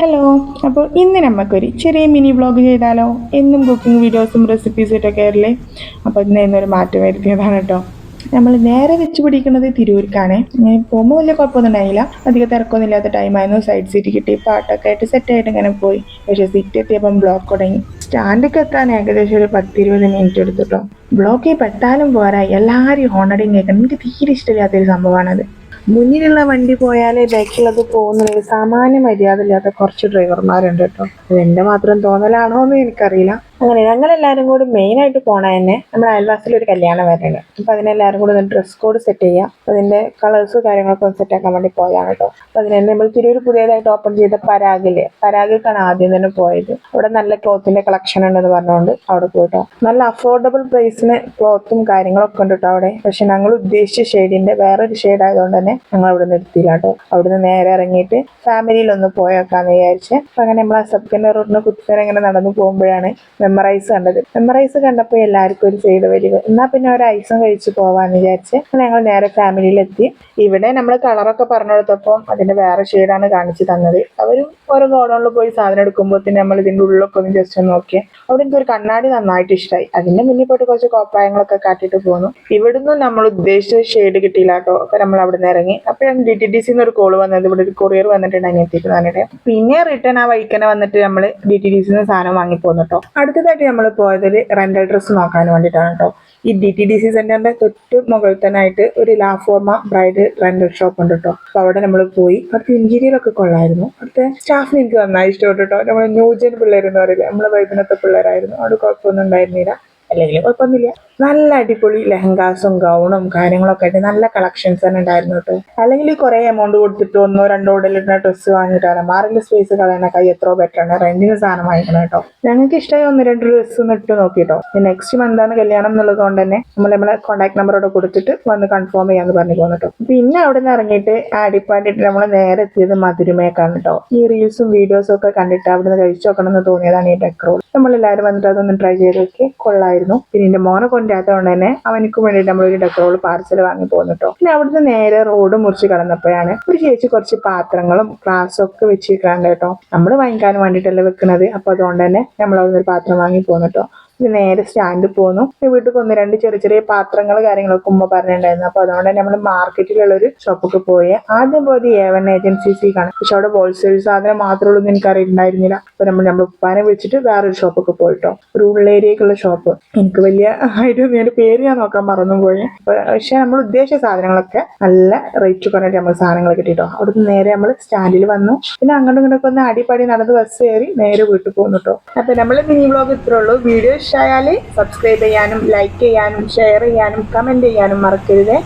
Hello അപ്പോൾ ഇന്ന് നമുക്കൊരു ചെറിയ മിനി വ്ളോഗ് ചെയ്താലോ? എന്നും കുക്കിംഗ് വീഡിയോസും റെസിപ്പീസും ഇട്ടൊക്കെ ആയിരുന്നില്ലേ അപ്പോൾ ഇന്ന് ഇന്നൊരു മാറ്റം വരുത്തിയതാണ് കേട്ടോ. നമ്മൾ നേരെ വെച്ച് പിടിക്കുന്നത് തിരൂർക്കാണ്. പോകുമ്പോൾ വലിയ കുഴപ്പമൊന്നും ഉണ്ടായില്ല. അധികം തിരക്കൊന്നും ഇല്ലാത്ത ടൈമായിരുന്നു സൈഡ് സീറ്റ് കിട്ടി പാട്ടൊക്കെ ആയിട്ട് സെറ്റായിട്ട് ഇങ്ങനെ പോയി. പക്ഷേ സീറ്റ് എത്തിയപ്പം ബ്ലോക്ക് തുടങ്ങി. സ്റ്റാൻഡൊക്കെ എത്താൻ ഏകദേശം ഒരു പത്തിരുപത് മിനിറ്റ് എടുത്തിട്ടോ ബ്ലോക്കിൽ പെട്ടാലും പോരാ. എല്ലാവരും ഹോണടിങ് കേൾക്കണം എനിക്ക് തീരെ ഇഷ്ടമില്ലാത്തൊരു സംഭവമാണത്. മുന്നിലുള്ള വണ്ടി പോയാലേ ബാക്കിലത് പോകുന്നത് സാമാന്യ മര്യാദ ഇല്ലാത്ത കുറച്ച് ഡ്രൈവർമാരുണ്ട് കേട്ടോ. എന്റെ മാത്രം തോന്നലാണോ എന്ന് എനിക്കറിയില്ല. അങ്ങനെ ഞങ്ങൾ എല്ലാവരും കൂടി മെയിനായിട്ട് പോണ തന്നെ നമ്മുടെ അയൽവാസിൽ ഒരു കല്യാണം വരുന്നുണ്ട്. അപ്പോൾ അതിനെല്ലാവരും കൂടി ഡ്രസ് കോഡ് സെറ്റ് ചെയ്യാം. അതിന്റെ കളേഴ്സ് കാര്യങ്ങളൊക്കെ ഒന്ന് സെറ്റ് ആക്കാൻ വേണ്ടി പോയതാണ് കേട്ടോ അപ്പോൾ അതിന് തന്നെ നമ്മൾ തിരൂർ പുതിയതായിട്ട് ഓപ്പൺ ചെയ്ത പരാഗിൽ പരാഗിലേക്കാണ് ആദ്യം തന്നെ പോയത്. അവിടെ നല്ല ക്ലോത്തിന്റെ കളക്ഷൻ ഉണ്ടെന്ന് പറഞ്ഞുകൊണ്ട് അവിടെ പോയിട്ടോ. നല്ല അഫോർഡബിൾ പ്രൈസിന് ക്ലോത്തും കാര്യങ്ങളൊക്കെ ഉണ്ട് കേട്ടോ അവിടെ. പക്ഷെ ഞങ്ങൾ ഉദ്ദേശിച്ച ഷെയ്ഡിന്റെ വേറൊരു ഷെയ്ഡ് ആയതുകൊണ്ട് തന്നെ ഞങ്ങൾ അവിടെ നിർത്തിയില്ല കേട്ടോ അവിടുന്ന് നേരെ ഇറങ്ങിയിട്ട് ഫാമിലിയിൽ ഒന്ന് പോയേക്കാന്ന് വിചാരിച്ച്. അപ്പൊ അങ്ങനെ നമ്മൾ ആ സെക്കൻഡ് റോഡിന് കുത്തിനെ ഇങ്ങനെ നടന്നു പോകുമ്പോഴാണ് മെമ്മറൈസ് കണ്ടത്. മെമ്മറൈസ് കണ്ടപ്പോൾ എല്ലാവർക്കും ഒരു സൈഡ് വരിക. എന്നാൽ പിന്നെ ഒരു ഐസും കഴിച്ച് പോവാന്ന് വിചാരിച്ച് ഞങ്ങൾ നേരെ ഫാമിലിയിലെത്തി ഇവിടെ നമ്മൾ കളറൊക്കെ പറഞ്ഞു കൊടുത്തപ്പോൾ അതിന്റെ വേറെ ഷെയ്ഡാണ് കാണിച്ചു തന്നത്. അവരും ഓരോ ഗോഡൗണിൽ പോയി സാധനം എടുക്കുമ്പോൾ തന്നെ നമ്മൾ ഇതിന്റെ ഉള്ളിലൊക്കെ ഒന്ന് ജസ്റ്റ് ഒന്ന് നോക്കിയേ. അവിടെ എനിക്ക് ഒരു കണ്ണാടി നന്നായിട്ട് ഇഷ്ടമായി അതിന്റെ മുന്നിൽ പോയിട്ട് കുറച്ച് കോപ്രായങ്ങളൊക്കെ കാട്ടിയിട്ട് പോന്നു. ഇവിടുന്ന് നമ്മൾ ഉദ്ദേശിച്ച ഷെയ്ഡ് കിട്ടിയില്ല കേട്ടോ. നമ്മൾ അവിടെ നിന്ന് ഇറങ്ങി. അപ്പോഴാണ് ഡി ടി ഡി സിന്ന് ഒരു കോൾ വന്നത്. ഇവിടെ ഒരു കൊറിയർ വന്നിട്ടുണ്ട് അനിയത്തിക്ക് പറഞ്ഞിട്ട് പിന്നെ റിട്ടേൺ ആ വൈക്കനെ വന്നിട്ട് നമ്മൾ ഡി ടി ഡി സിന്ന് സാധനം വാങ്ങി പോന്നു കേട്ടോ. അടുത്തതായിട്ട് നമ്മൾ പോയതിൽ റെന്റൽ ഡ്രസ്സ് നോക്കാൻ വേണ്ടിയിട്ടാണ് കേട്ടോ. ഈ ഡി ടി ഡി സി സെന്ററിന്റെ തൊട്ട് മുകളിൽ തന്നെ ആയിട്ട് ഒരു ലാഫോർമ ബ്രൈഡ് റെന്റൽ ഷോപ്പ് ഉണ്ട് കേട്ടോ. അപ്പൊ അവിടെ നമ്മൾ പോയി. അവിടുത്തെ ഒക്കെ കൊള്ളായിരുന്നു. അവിടുത്തെ സ്റ്റാഫിന് എനിക്ക് നന്നായി ഇഷ്ടപ്പെട്ടു കേട്ടോ. നമ്മൾ ന്യൂജൻ പിള്ളേരെന്ന് പറയില്ല? നമ്മളെ വൈബിനത്തെ പിള്ളേരായിരുന്നു. അവിടെ കുഴപ്പമൊന്നും ഉണ്ടായിരുന്നില്ല. അല്ലെങ്കിൽ കുഴപ്പമൊന്നുമില്ല. നല്ല അടിപൊളി ലെഹങ്കാസും ഗൗണും കാര്യങ്ങളൊക്കെ ആയിട്ട് നല്ല കളക്ഷൻസ് തന്നെ ഉണ്ടായിരുന്നു കേട്ടോ. അല്ലെങ്കിൽ കുറേ എമൗണ്ട് കൊടുത്തിട്ട് ഒന്നോ രണ്ടോ ഉടലിടുന്ന ഡ്രസ്സ് വാങ്ങിയിട്ടാണ്. മാറിന്റെ സ്പേസ് കളയണ കൈ എത്രയോ ബെറ്റർ ആണ്. റെന്റിന് സാധനം വാങ്ങിക്കണം കേട്ടോ. ഞങ്ങൾക്ക് ഇഷ്ടമായി ഒന്ന് രണ്ട് ഡ്രസ്സ് ഒന്ന് ഇട്ട് നോക്കിട്ടോ നെക്സ്റ്റ് മന്താണ് കല്യാണം എന്നുള്ളത് കൊണ്ട് തന്നെ നമ്മൾ നമ്മളെ കോൺടാക്ട് നമ്പർ അവിടെ കൊടുത്തിട്ട് വന്ന് കൺഫേം ചെയ്യാന്ന് പറഞ്ഞു പോകുന്നു കേട്ടോ. പിന്നെ അവിടെ നിന്ന് ഇറങ്ങിയിട്ട് അടിപ്പാണ്ടിട്ട് നമ്മൾ നേരെ എത്തിയത് മധുരമേക്കാണ് കേട്ടോ. ഈ റീൽസും വീഡിയോസും ഒക്കെ കണ്ടിട്ട് അവിടെ നിന്ന് കഴിച്ചു നോക്കണം എന്ന് തോന്നിയതാണ് ഈ ഡെക്കറോൾ നമ്മളെല്ലാവരും വന്നിട്ട് അതൊന്ന് ട്രൈ ചെയ്ത് നോക്കി കൊള്ളായിരുന്നു. പിന്നെ എന്റെ മോനെ കൊണ്ടാത്തതുകൊണ്ട് തന്നെ അവനക്ക് വേണ്ടിയിട്ട് നമ്മളൊരു ഡെക്കറോൾ പാർസൽ വാങ്ങി പോകുന്നു കേട്ടോ പിന്നെ അവിടുന്ന് നേരെ റോഡ് മുറിച്ച് കടന്നപ്പോഴാണ് ഒരു ചേച്ചി കുറച്ച് പാത്രങ്ങളും ഗ്ലാസ്സും ഒക്കെ വെച്ചിരിക്കാണ്ട് കേട്ടോ നമ്മൾ വാങ്ങിക്കാൻ വേണ്ടിയിട്ടല്ലേ വെക്കുന്നത് അപ്പൊ അതുകൊണ്ട് തന്നെ നമ്മൾ അവിടുന്ന് ഒരു പാത്രം വാങ്ങി പോകുന്നു കേട്ടോ ഇത് നേരെ സ്റ്റാൻഡിൽ പോന്നു. പിന്നെ വീട്ടിൽ ഒന്ന് രണ്ട് ചെറിയ ചെറിയ പാത്രങ്ങൾ കാര്യങ്ങളൊക്കെ ഉമ്മ പറഞ്ഞിട്ടുണ്ടായിരുന്നു. അപ്പൊ അതുകൊണ്ട് തന്നെ നമ്മൾ മാർക്കറ്റിലുള്ള ഒരു ഷോപ്പൊക്കെ പോയി. ആദ്യം പോയത് ഏവൻ ഏജൻസീസിക്കാണ് പക്ഷെ അവിടെ ഹോൾസെയിൽ സാധനം മാത്രമേ ഉള്ളൂ എന്ന് എനിക്കറിയുണ്ടായിരുന്നില്ല. അപ്പോൾ അപ്പൊ നമ്മൾ നമ്മൾ ഉപ്പാനെ വിളിച്ചിട്ട് വേറൊരു ഷോപ്പൊക്കെ പോയിട്ടോ. ഒരു ഉള്ളേരിയക്കുള്ള ഷോപ്പ്. എനിക്ക് വലിയ ഐഡിയ ഒന്നും അതിന്റെ പേര് ഞാൻ നോക്കാൻ മറന്നു പോയി. പക്ഷെ നമ്മൾ ഉദ്ദേശിച്ച സാധനങ്ങളൊക്കെ നല്ല റേറ്റ് കുറഞ്ഞിട്ട് നമ്മൾ സാധനങ്ങൾ കിട്ടിയിട്ടോ അവിടുന്ന് നേരെ നമ്മൾ സ്റ്റാൻഡിൽ വന്നു. പിന്നെ അങ്ങോട്ടും ഇങ്ങോട്ടൊക്കെ ഒന്ന് അടിപടി നടന്ന് ബസ് കയറി നേരെ വീട്ടിൽ പോകുന്നു കേട്ടോ അപ്പൊ നമ്മൾ മിനി വ്ളോഗ് ഇത്രേ ഉള്ളൂ. വീഡിയോ ഇഷ്ടമായാൽ സബ്സ്ക്രൈബ് ചെയ്യാനും ലൈക്ക് ചെയ്യാനും ഷെയർ ചെയ്യാനും കമന്റ് ചെയ്യാനും മറക്കരുത്.